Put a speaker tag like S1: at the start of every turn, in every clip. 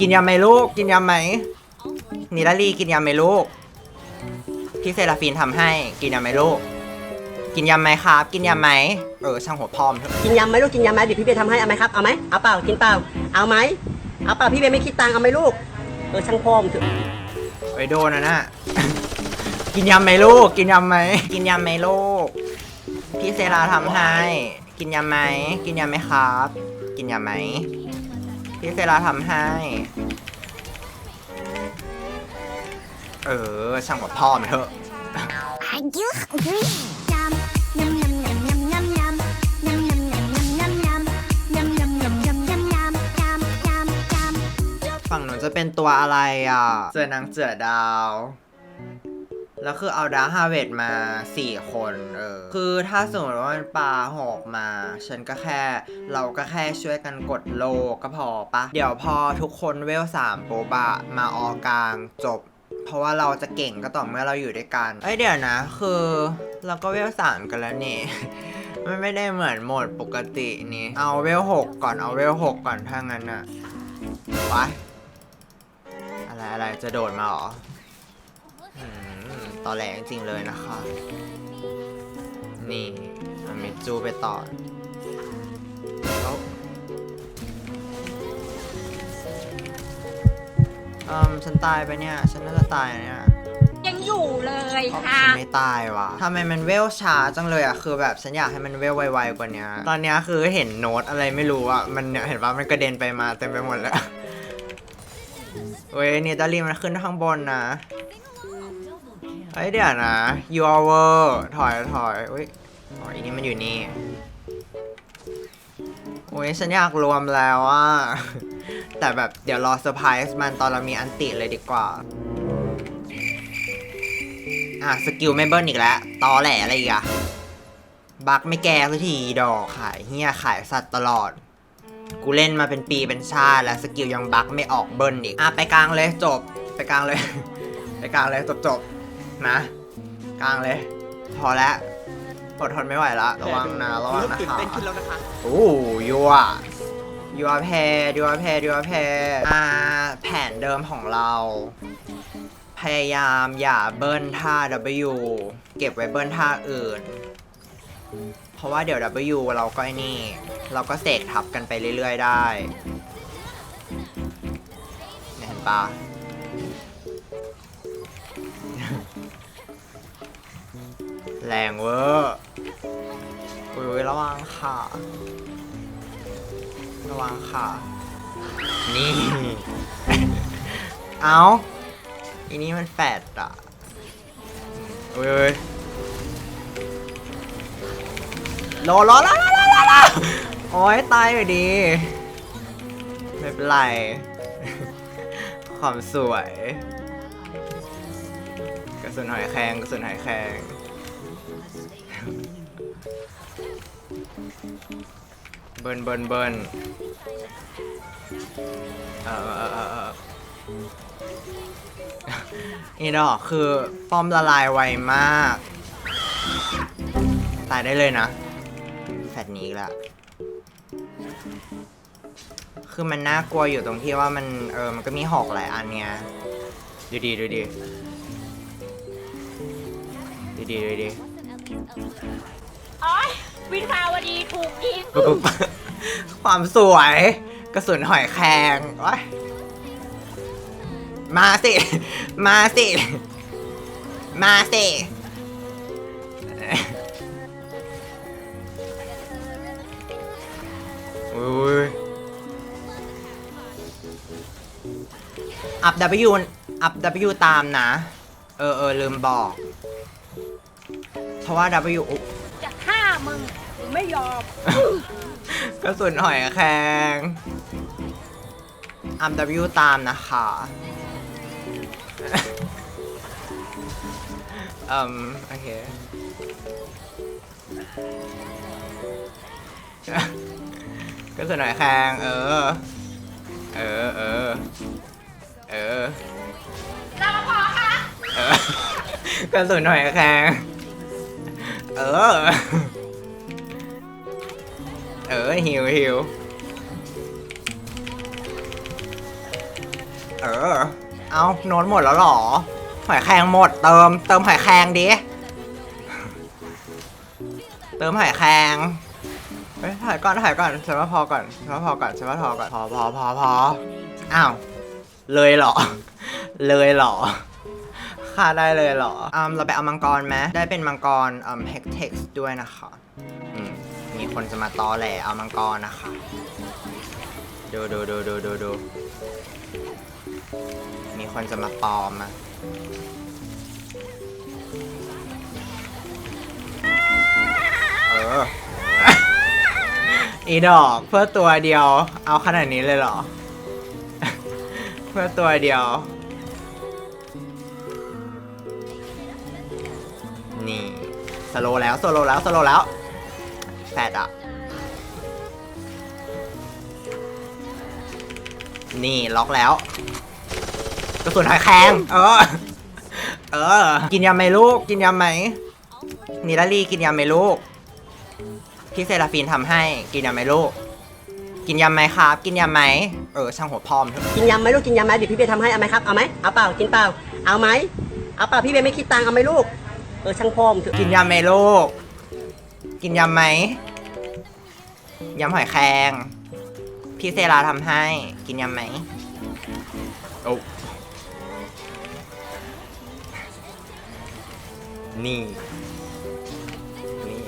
S1: กินยาไหมลูก กินยาไหมนิลลีกินยาไหมลูก พี่เซราฟินทำให้ กินยาไหมลูก กินยาไหมครับ กินยาไหมเออช่างหัวพร้อมเถอะ
S2: กินยำไหมลูกกินยำไหมเดี๋ยวพี่เบย์ทำให้เอาไหมครับเอาไหมเอาเปล่ากินเปล่าเอาไหมเอาเปล่าพี่เบย์ไม่คิดตังค์เอาไหมลูกเออช่างพ่อมเถอะ
S1: ไปโดนนะน่ะ กินยำไหมลูก กินยำไหม กินยำไหมลูก พี่เซราทำให้ กินยำไหม กินยำไหมครับ กินยำไหม พี่เซราทำให้ เออ ช่างหัวพ่อมนเถอะ
S3: I do agree. Yum, yum, yum, yum, yum, yum, yum. Yum, yum, yum, yum, yum, yum. Yum, yum, yum, yum, yum, yum. Yum, yum, yum.
S1: ฝั่งหนูจะเป็นตัวอะไรอะ เจอนางเจือดาว แล้วคือเอาดาร์ฮาเวดมาสี่คน เออ คือถ้าสมมติว่ามันปลาหอกมา ฉันก็แค่ เราก็แค่ช่วยกันกดโลก็พอปะ เดี๋ยวพอทุกคนเวลสามโบบะมาออกลางจบ เพราะว่าเราจะเก่งก็ต่อเมื่อเราอยู่ด้วยกัน เอ้ยเดี๋ยวนะ คือเราก็เวลสามกันแล้วนี่มันไม่ได้เหมือนโหมดปกตินี่ เอาเวลหกก่อน เอาเวลหกก่อนถ้างั้นอะไปอะไรอะไรจะโดดมาหรอ ตอแหลจริงๆเลยนะคะ นี่เอาเมจูไปต่อแล้วอืมฉันตายไปเนี่ย ฉันน่าจะตายนะเนี่ย
S4: ยังอยู่เลย
S1: อ๋อ
S4: ค่ะ
S1: ฉันไม่ตายว่ะทำไมมันเวลช้าจังเลยอะ คือแบบฉันอยากให้มันเวลไวๆกว่านี้ ตอนเนี้ยคือเห็นโน้ตอะไรไม่รู้อะ มันเนี่ยเห็นว่ามันกระเด็นไปมาเต็มไปหมดแล้ว เว้ยเนตาลีมันขึ้นข้างบนนะ เฮ้ยเดี๋ยวนะ you are over ถอยถอยอุ้ยอ๋ออันนี้มันอยู่นี่โอ้ยฉันอยากรวมแล้วอะแต่แบบเดี๋ยวรอเซอร์ไพรส์มันตอนเรามีอันติเลยดีกว่า อะ สกิลไม่เบิ้ลอีกแล้วตอแหลอะไรอีกอะบักไม่แก้สักทีดอกขายเฮียขายสัตว์ตลอด กูเล่นมาเป็นปีเป็นชาติแล้วสกิลยังบักไม่ออกเบิ้ลอีก อะ ไปกลางเลยจบ ไปกลางเลย ไปกลางเลยจบจบ นะกลางเลย พอแล้วอดทนไม่ไหวละระวังนะระวังนะคะ โอ้ยัวยัวแพรยัวแพรยัวแพรอ่าแผนเดิมของเรา พยายามอย่าเบิ้ลท่า W เก็บไว้เบิ้ลท่าอื่น เพราะว่าเดี๋ยว W เราก็ไอ้นี่ เราก็เสกทับกันไปเรื่อยๆได้เนี่ยเห็นปะ แรงเวอร์อุ้ยระวังค่ะระวังค่ะ นี่ เอาอีนี้มันแฟดอะเว้ยเว้ยรอรอรอรอรอรอรอโอ้ยตายไปดี ไม่เป็นไร ความสวย กระสุนหอยแครงกระสุนหอยแครง เบิร์นเบิร์นเบิร์นเออเออเออเออนี่ดอกคือป้อมละลายไวมาก ตายได้เลยนะแฟดนี้ละคือมันน่ากลัวอยู่ตรงที่ว่ามันเออมันก็มีหอกหลายอันเนี้ยดูดีดูดีดูดีดูดี
S4: โอ๊ย วินภาวดีถูกยิง
S1: ความสวยกระสุนหอยแครงโอ๊ยมาสิ มาสิ มาสิ อุ้ยอัพ W อัพ W ตามนะ เออเออลืมบอก เพราะว่า W
S4: ไม่ยอม
S1: กระสุนหอยแครงอัม W ตามนะคะอืมโอเค กระสุนหอยแครงเออ เออ เออ เออ
S4: รปภคะ
S1: เออกระสุนหอยแครงเออ เออหิวหิวเออ เอาโน้ตหมดแล้วหรอ หอยแครงหมดเติม เติมหอยแครงดิ เติมหอยแครงเฮ้ยถ่ายก่อนถ่ายก่อนฉันว่าพอก่อนฉันว่าพอก่อนฉันว่าพอก่อนพอพอพอพออ้าว เลยเหรอ เลยเหรอค่าได้เลยเหรออืมเราไปเอามังกรไหมได้เป็นมังกรอืมเฮกเท็กซ์ด้วยนะคะอืม มีคนจะมาตอแหลเอามังกรนะคะ ดูดูดูดูดูดู มีคนจะมาปลอมอะเออ อีดอกเพื่อตัวเดียว เอาขนาดนี้เลยเหรอ เพื่อตัวเดียว นี่ สโลแล้ว สโลแล้ว สโลแล้ว แปดอะ นี่ล็อกแล้ว กระสุนหอยแครงเออ เออ กินยำไหมลูก กินยำไหมนิลลีกินยำไหมลูก พี่เซราฟีนทำให้ กินยำไหมลูก กินยำไหมครับ กินยำไหม เออ ช่างหัวพอมเถอะ
S2: กินยำไหมลูกกินยำไหมเดี๋ยวพี่เบย์ทำให้เอาไหมครับเอาไหมเอาเปล่ากินเปล่าเอาไหมเอาเปล่าพี่เบย์ไม่คิดตังค์เอาไหมลูกเออช่างพ่อมเถอะ
S1: กินยำไหมลูก กินยำไหม ยำหอยแครงพี่เซราทำให้กินยำไหมโอ้นี่ นี่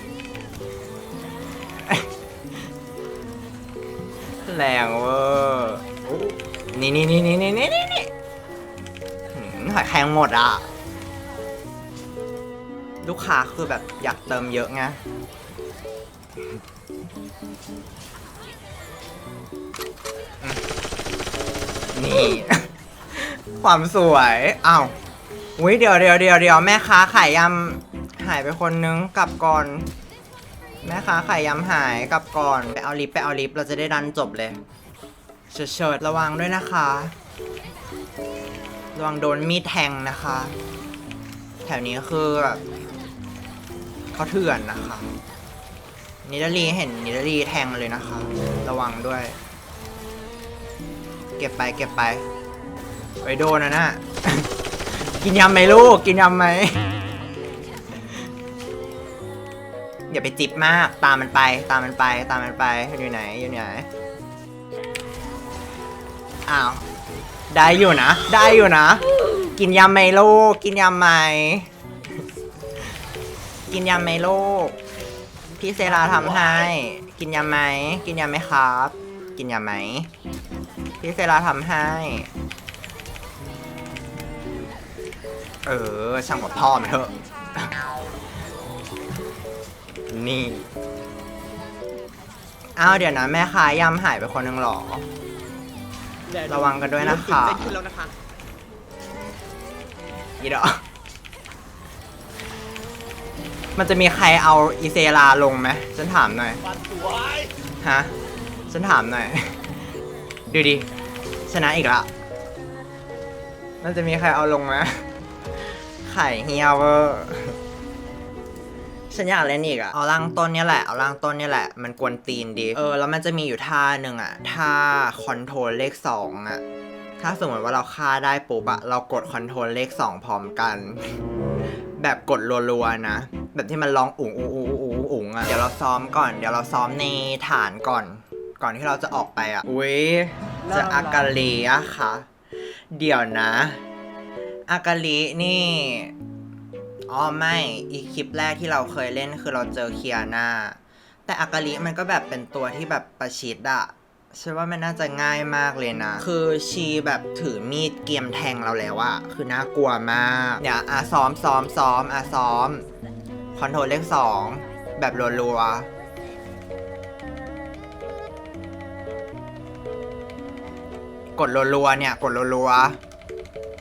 S1: แรงเวอร์โอ้นี่นี่นี่นี่นี่นี่นี่นี่หืมหอยแครงหมดอะ ลูกค้าคือแบบอยากเติมเยอะไง นี่ ความสวยอ้าวอุ้ยเดี๋ยวเดี๋ยวเดี๋ยวเดี๋ยวแม่ค้าขายยำหายไปคนนึงกลับก่อน แม่ค้าขายยำหายกลับก่อนไปเอาลิฟต์ไปเอาลิฟต์เราจะได้ดันจบเลยเฉิดเฉิดระวังด้วยนะคะระวังโดนมีดแทงนะคะ แถวนี้คือแบบเขาเถื่อนนะคะ นิดาลีเห็นนิดาลีแทงเลยนะคะ ระวังด้วย เก็บไปเก็บไปไปโดนนะนะ กินยำไหมลูก กินยำไหมอย่าไปจิบมากตามมันไป ตามมันไป ตามมันไปอยู่ไหนอยู่ไหนอ้าวได้อยู่นะ ได้อยู่นะ กินยำไหมลูก กินยำไหมกินยำไหมลูกพี่เซราทำให้ กินยำไหมกินยำไหมครับ กินยำไหม พี่เซราทำให้ เออ ช่างกับพ่อมันเถอะ นี่ อ้าว เดี๋ยวนะ แม่ค้ายำหายไปคนหนึ่งเหรอ ระวังกันด้วยนะคะ
S2: ขึ้นแล้วนะคะ
S1: อีดอกมันจะมีใครเอาอีเซราลงไหมฉันถามหน่อย ฮะ ฉันถามหน่อย ดูดิ ชนะอีกละมันจะมีใครเอาลงไหมไข่เฮียเวอร์ฉันอยากเล่นอีกอะเอาล่างต้นเนี่ยแหละ เอาล่างต้นเนี่ยแหละ มันกวนตีนดี เออ แล้วมันจะมีอยู่ท่าหนึ่งอะท่าคอนโทรลเลขสองอะถ้าสมมติว่าเราฆ่าได้ปุ๊บอะเรากดคอนโทรลเลข2พร้อมกัน แบบกดรัวๆนะ แบบที่มันร้องอุ๋งอุ๋งอุ๋งอุ๋งอุ๋งอะเดี๋ยวเราซ้อมก่อน เดี๋ยวเราซ้อมในฐานก่อน ก่อนที่เราจะออกไปอะอุ้ย จะอากาลีอะค่ะ เดี๋ยวนะ อากาลีนี่ อ๋อไม่ อีคลิปแรกที่เราเคยเล่นคือเราเจอเคียนาแต่อากาลิมันก็แบบเป็นตัวที่แบบประชิดอะฉันว่ามันน่าจะง่ายมากเลยนะ คือชีแบบถือมีดเกียมแทงเราแล้วอะคือน่ากลัวมากเดี๋ยอะซ้อมซ้อมซ้อมอะซ้อม คอนโทรลเลขสองแบบรัวๆ กดรัวๆเนี่ย กดรัว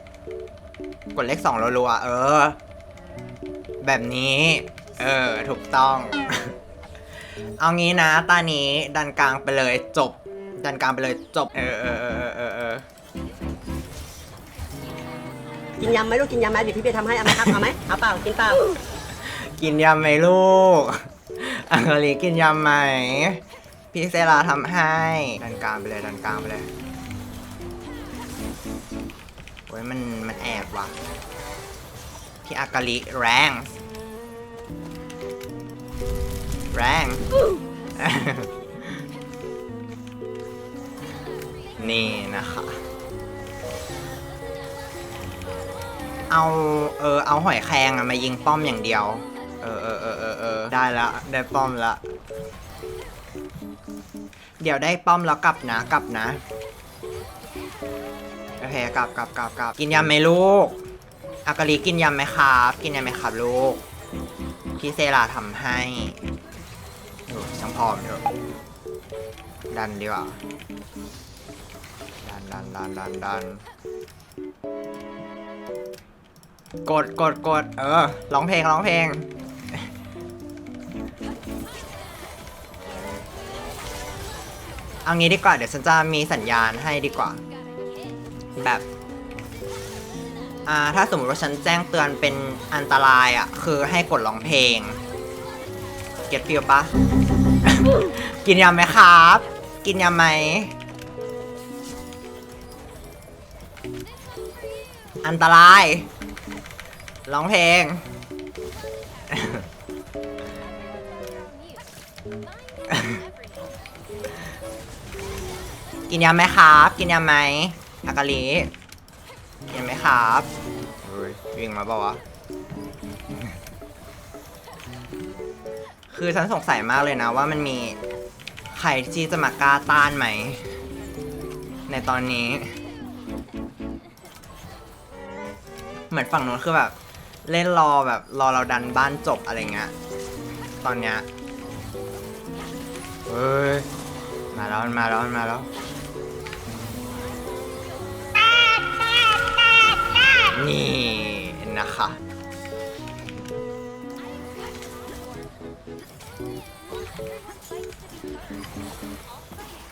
S1: ๆกดเลขสองรัวๆเออ แบบนี้ เออ ถูกต้อง เอางี้นะตานี้ดันกลางไปเลยจบ ดันกลางไปเลยจบ เออเออเออเออเออ
S2: กินยำไหมลูกกินยำไหมเดี๋ยวพี่เบย์ทำให้เอาไหมครับเอาไหมเอาเปล่ากินเปล่า
S1: กินยำไหมลูกอังกฤษกินยำไหมพี่เซราทำให้ดันกลางไปเลยดันกลางไปเลย อ้ยมันมันแอบว่ะ พี่อากาลิแรง แรง นี่นะคะ เอา เออ เอาหอยแครงอะมายิงป้อมอย่างเดียว เออเออเออเออเออได้ละ ได้ป้อมละ เดี๋ยวได้ป้อมแล้วกลับนะ กลับนะ กลับกลับกลับกลับกินยำไหมลูกอากาลีกินยำไหมครับ กินยำไหมครับลูก พี่เซราทำให้โอ้ช่างพร้อมเถอะดันดีกว่า ดันดันดันดันดันกดกดกดเออร้องเพลงร้องเพลงเอางี้ดีกว่า เดี๋ยวฉันจะมีสัญญาณให้ดีกว่า แบบอ่าถ้าสมมติว่าฉันแจ้งเตือนเป็นอันตรายอะ คือให้กดร้องเพลง เก็ตฟิลปะ กินยำไหมครับ กินยำไหม อันตราย ร้องเพลง กินยำไหมครับ กินยำไหม อากาลีกินไหมครับเฮ้ยวิ่งมาเปล่าวะ คือฉันสงสัยมากเลยนะว่ามันมีใครที่จะมากล้าต้านไหม ในตอนนี้ เหมือนฝั่งนู้นคือแบบ เล่นรอแบบรอเราดันบ้านจบอะไรเงี้ย ตอนเนี้ย เฮ้ย มาแล้วมาแล้วมาแล้ว นี่นะคะ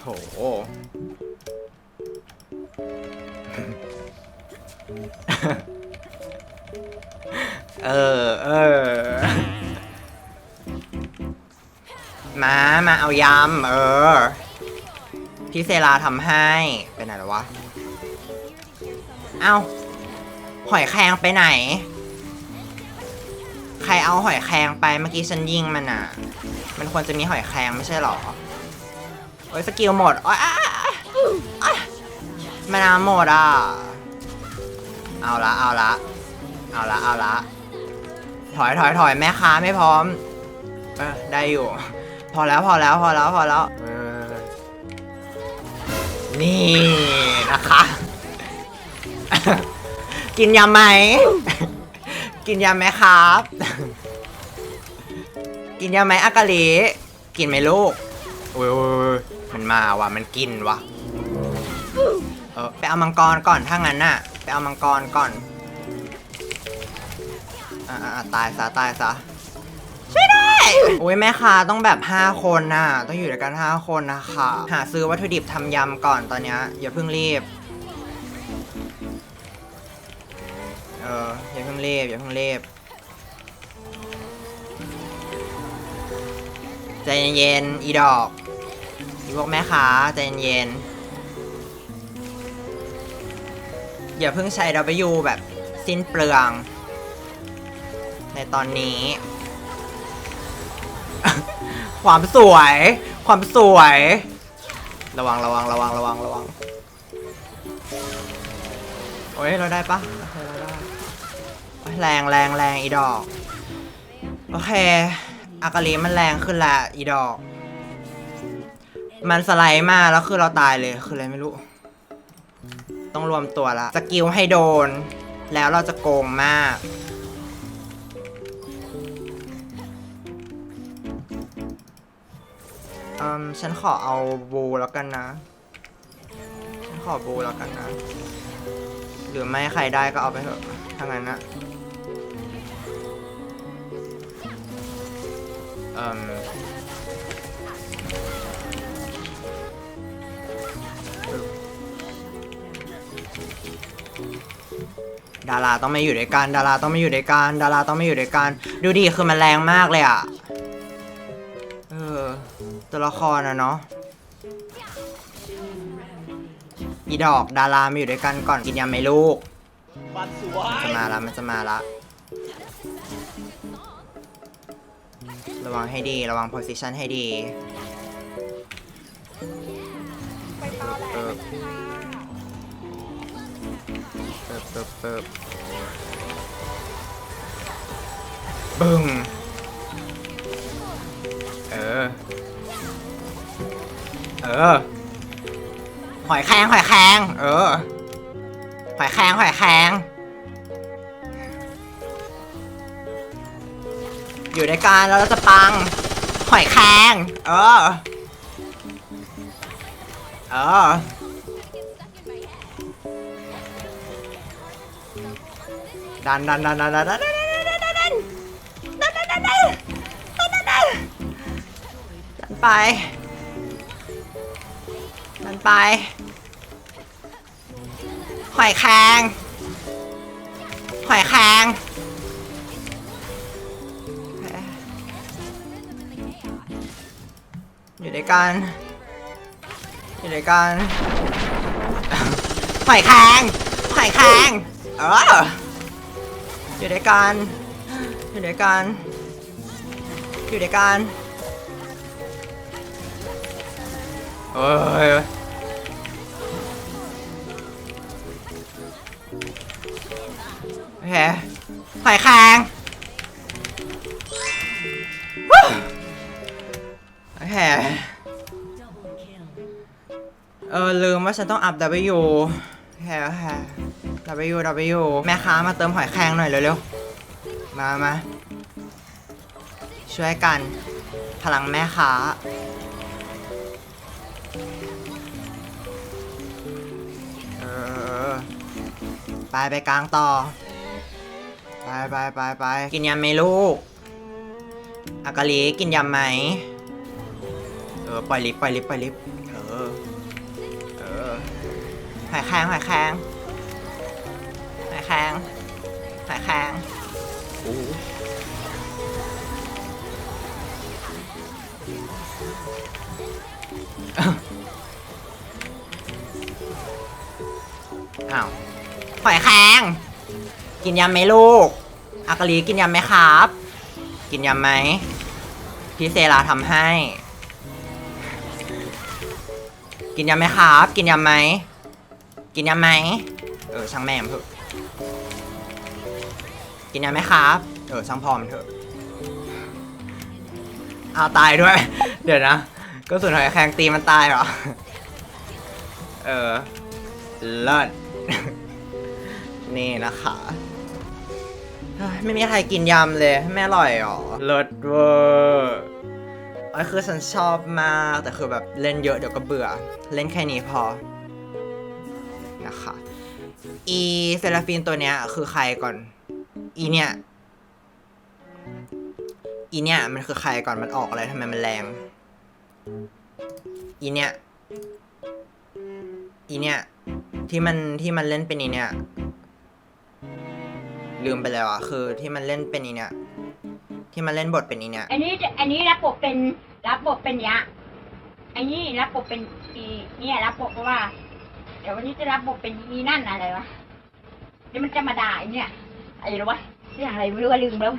S1: โห เออ เออ มา มาเอายำ เออ พี่เซราทำให้ไปไหนแล้ววะ เอ้า หอยแครงไปไหน ใครเอาหอยแครงไปเมื่อกี้ฉันยิงมันอะ มันควรจะมีหอยแครงไม่ใช่หรอ โอ้ยสกิลหมดโอ้ยอะอะมันาหมดอะ เอาละเอาละเอาละเอาละถอยถอยถอยแม่ค้าไม่พร้อม เออได้อยู่ พอแล้วพอแล้วพอแล้วพอแล้วนี่นะคะ กินยำไหม กินยำไหมครับ กินยำไหมอากาลีกินไหมลูกโอ้ยโอ้ยโอ้ยมันมาว่ะ มันกินว่ะ เออ ไปเอามังกรก่อน ถ้างั้นน่ะ ไปเอามังกรก่อนอ่าอ่าตายซะตายซะช่วยด้วยโอ้ยแม่ค้าต้องแบบ 5 คนน่ะ ต้องอยู่ด้วยกัน 5 คนนะคะ หาซื้อวัตถุดิบทำยำก่อนตอนเนี้ยอย่าเพิ่งรีบ ออย่าเพิ่งรีบอย่าเพิ่งรีบใจเย็นๆอีดอกอีพวกแม่ค้าใจเย็นๆอย่าเพิ่งใช้ W แบบสิ้นเปลือง ในตอนนี้ ความสวย ความสวย ระวังระวังระวังระวังระวังโอ้ยเราได้ปะโอเคเราได้ แรงแรงแรงอีดอก โอเค อากาลีมันแรงขึ้นละอีดอก มันสไลด์มาแล้วคือเราตายเลยคืออะไรไม่รู้ ต้องรวมตัวละสกิลให้โดน แล้วเราจะโกงมากอืมฉันขอเอาบูแล้วกันนะ ฉันขอบูแล้วกันนะ หรือไม่ใครได้ก็เอาไปเถอะถ้างั้นนะ อ่มดาราต้องไม่อยู่ด้วยกัน ดาราต้องไม่อยู่ด้วยกัน ดาราต้องไม่อยู่ด้วยกัน ดูดิ คือมันแรงมากเลยอะเออ ตัวละครนะเนาะ อีดอก ดารามาอยู่ด้วยกันก่อนกินยาไหมลูก มันจะมาละมันจะมาละ ระวังให้ดี ระวังโพซิชันให้ดี
S4: ไปตอแหล
S1: เออ
S4: กันค่ะ
S1: เปิบเปิบเปิบบึ้งเออ เออ หอยแครงหอยแครงเออ หอยแครงหอยแครง อยู่ในการแล้วเราจะปัง หอยแครงเออ เออ ดันดันดันดันดันดันดันดันดันดันดันดันดันดันดันดันไป ดันไป หอยแครงหอยแครง อยู่ด้วยกัน อยู่ด้วยกันหอยแครงหอยแครงเอออยู่ด้วยกัน อยู่ด้วยกัน อยู่ด้วยกันเอ้ยโอเคหอยแครง ลืมว่าฉันต้องอัพ W โอเคโอเค W W แม่ค้ามาเติมหอยแครงหน่อยเร็วๆ มามาช่วยกัน พลังแม่ค้า เออ ไปไปกลางต่อ ไปไปไปไปกินยำไหมลูก อากาลีกินยำไหม เออ ปล่อยลิฟปล่อยลิฟปล่อยลิฟ แครงหอยแครงหอยแครงหอยแครงโอ้อ้าวหอยแครงกินยำไหมลูก อากาลีกินยำไหมครับ กินยำไหม พี่เซราทำให้ กินยำไหมครับ กินยำไหม กินยำไหมเออช่างแม่มเถอะกินยาไหมครับ เออช่างพอมเถอะเอาตายด้วย เดี๋ยวนะ ก็ส่วนหอยแครงตีมันตายเหรอ เออเลิศนี่นะคะไม่มีใครกินยำเลย ไม่อร่อยหรอเลิศเวอร์ไอ้ยคือฉันชอบมาก แต่คือแบบเล่นเยอะเดี๋ยวก็เบื่อ เล่นแค่นี้พอ คะอีเซราฟินตัวเนี้ย คือใครก่อน อีเนี่ย อีเนี่ยมันคือใครก่อนมันออกอะไรทำไมมันแรง อีเนี่ย อีเนี่ย ที่มันที่มันเล่นเป็นอีเนี่ย ลืมไปแล้วอะ คือที่มันเล่นเป็นอีเนี่ย ที่มันเล่นบทเป็นอีเนี่ย
S4: อันนี้อันนี้รับบทเป็นรับบทเป็นยะอันนี้รับบทเป็นอีเนี่ยรับบทว่า เดี๋ยววันนี้จะรับบทเป็นอีนั่นอะไรวะเดี๋ยวมันจะมาด่าไอเนี่ยไอ้หรือวะเรื่องอะไรไม่รู้ว่าลืมแล้ว